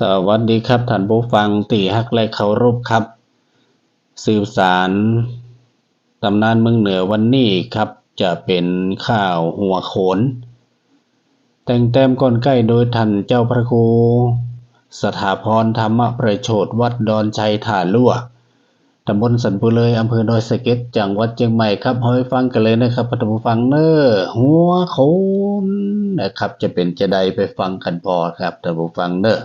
สวัสดีครับท่านผู้ฟังตีฮักและเคารพครับ สืบสารตำนานเมืองเหนือวันนี้ครับ จะเป็นข่าวหัวโขน แต่งแต้มก่อนใกล้โดยท่านเจ้าพระครูสถาพรธรรมประโชดวัดดอนชัยถ่าลั่วตำบลสันปุเลยอำเภอดอยสะเก็ดจังหวัดเชียงใหม่ครับให้ยฟังกันเลยนะครับท่านผู้ฟังเนอ้อหัวโขนนะครับ จะเป็นจะใดไปฟังกันพอครับท่านผู้ฟังเนอ้อ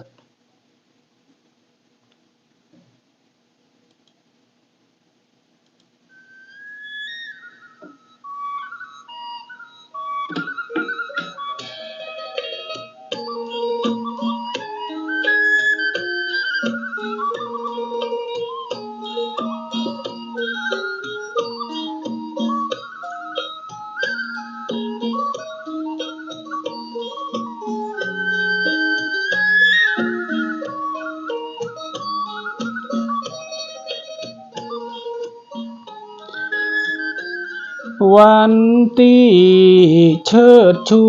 วันที่เชิดชู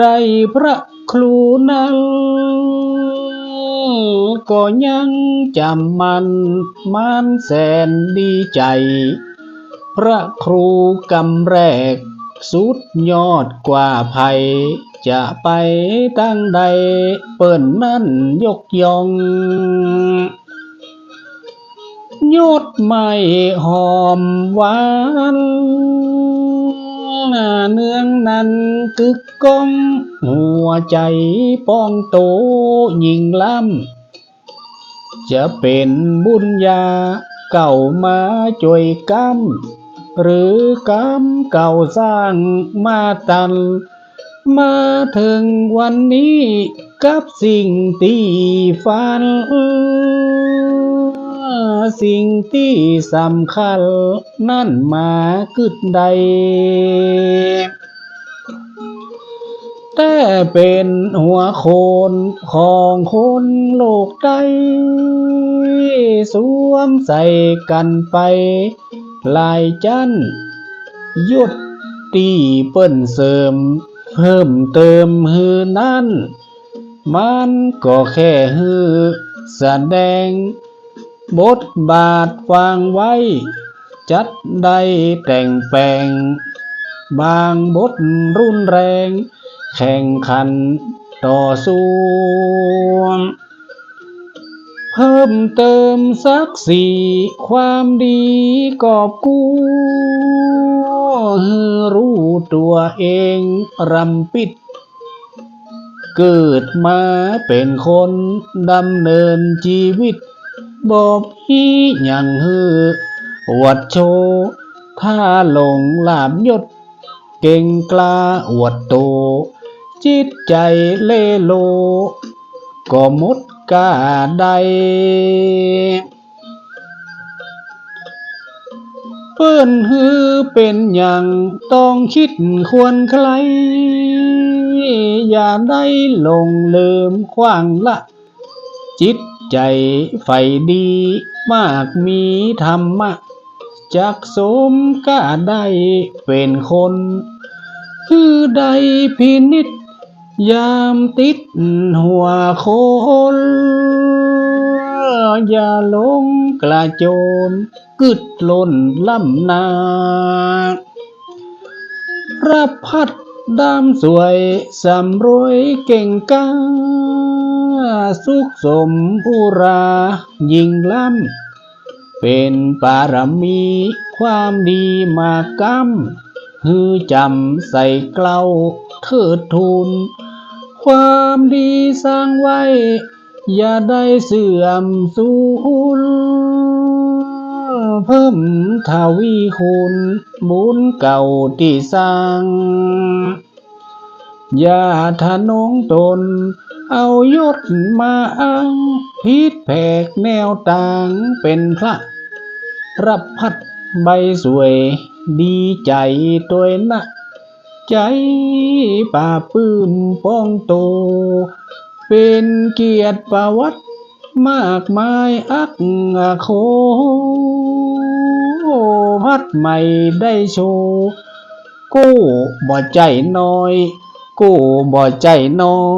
ได้พระครูนั้นก็ยังจำมันมันแสนดีใจ พระครูกำแรก สุดยอดกว่าภัย จะไปตั้งใดเปิ้นนั่นยกย่อง ยดไม่หอมหวานเนืองนั้นกึกก้อง หัวใจป้องโตยิ่งล้ำจะเป็นบุญญาเก่ามาจ่วยกำหรือกำเก่าสร้างมาตัน มาถึงวันนี้กับสิ่งที่ฝัน สิ่งที่สำคัญนั่นมาคึดใด แต่เป็นหัวโคนของคนโลกใดสวมใส่กันไปหลายจันยุดตีเปิ้นเสริม เพิ่มเติมฮือนั้น มันก็แค่ฮือแสดง บทบาทวางไว้ จัดได้แต่งแปลง บางบทรุนแรง แข่งขันต่อสู้เพิ่มเติมสักสีความดีกอบกู้รู้ตัวเองรำปิด เกิดมาเป็นคนดำเนินชีวิต บอกฮีอย่างฮือวัดโชว์ถ้าหลงลาบยศ เก่งกล้าอวดโต จิตใจเล่โล ก็หมดกาใดเปิ้นฮือเป็นอย่างต้องคิดควรใคร อย่าได้หลงลืมขว้างละ จิต ใจใฝ่ดีมากมีธรรมะ จักสมก็ได้เป็นคน คือได้พินิจยามติดหัวคนอย่าลงกระโจนกึดล้นล่ำนารับพัดดามสวยสำรวยเก่งกา สุขสมอุรายิ่งล้ำ เป็นปารมีความดีมากำฮือจำใส่เกลาเทิดทูน ความดีสร้างไว้ อย่าได้เสื่อมสูญเพิ่มทวีคูณบุญเก่าที่สร้าง อย่าทะนงตน เอายศมาอ้างพิษแผกแนวต่างเป็นพระ รับพัดใบสวยดีใจตัวนะใจป่าบปลื้มป้องโต เป็นเกียรติประวัติมากมายอักโคพัดใหม่ได้โชว์กู้บ่ใจน้อย cụ bỏ chạy nôi.